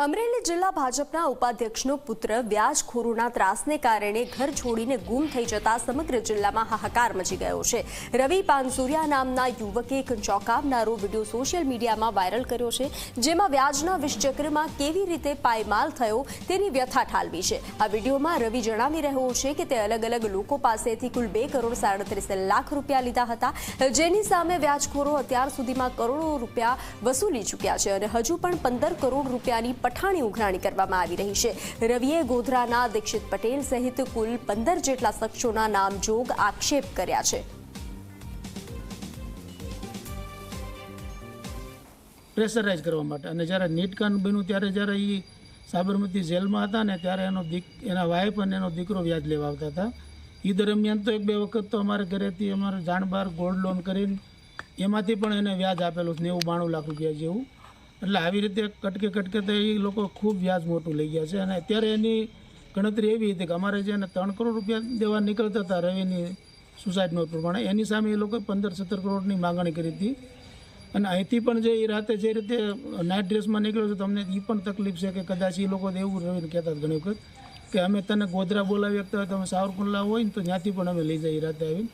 અમરેલી જિલ્લા ભાજપના ઉપાધ્યક્ષનો પુત્ર વ્યાજખોરોના ત્રાસને કારણે ઘર છોડીને ગુમ થઈ જતા સમગ્ર જિલ્લામાં હાહાકાર મચી ગયો છે. રવિ પાનસુરિયા નામના યુવકે એક ચોંકાવનારો વીડિયો સોશિયલ મીડિયામાં વાયરલ કર્યો છે, જેમાં વ્યાજના વિષચક્રમાં કેવી રીતે પાયમાલ થયો તેની વ્યથા ઠાલવી છે. આ વિડીયોમાં રવિ જણાવી રહ્યો છે કે તે અલગ અલગ લોકો પાસેથી કુલ બે કરોડ સાડત્રીસ લાખ રૂપિયા લીધા હતા, જેની સામે વ્યાજખોરો અત્યાર સુધીમાં કરોડો રૂપિયા વસૂલી ચૂક્યા છે અને હજુ પણ પંદર કરોડ રૂપિયાની પઠાણી ઉઘરાણી કરવામાં આવી રહી છે. રવિએ ગોધરાના દીક્ષિત પટેલ સહિત કુલ પંદર જેટલા શખ્સોના નામજોગ આક્ષેપ કર્યા છે. પ્રેશરાઇઝ કરવા માટે. અને જ્યારે નીટકાંડ બન્યું, ત્યારે જ્યારે એ સાબરમતી જેલમાં હતા ને ત્યારે એનો દીક, એના વાઈફ અને એનો દીકરો વ્યાજ લેવા આવતા હતા. એ દરમિયાન તો એક બે વખત તો અમારે ઘરેથી અમારે જાણબાર ગોલ્ડ લોન કરીને એમાંથી પણ એને વ્યાજ આપેલું નેવું બાણું લાખ રૂપિયા જેવું. એટલે આવી રીતે કટકે કટકે તો એ લોકો ખૂબ વ્યાજ મોટું લઈ ગયા છે. અને અત્યારે એની ગણતરી એવી હતી કે અમારે જે ત્રણ કરોડ રૂપિયા દેવા નીકળતા હતા રવિની સુસાઇડ નોટ પ્રમાણે, એની સામે એ લોકોએ પંદર સત્તર કરોડની માગણી કરી હતી. અને અહીંથી પણ જે એ રાતે જે રીતે નાઇટ ડ્રેસમાં નીકળ્યો છે તમને એ પણ તકલીફ છે કે કદાચ એ લોકો એવું રહીને કહેતા હતા ઘણી વખત કે અમે તને ગોધરા બોલાવી શકતા તમે સાવરકુંડલા હોય ને તો ત્યાંથી પણ અમે લઈ જઈએ રાતે આવીને.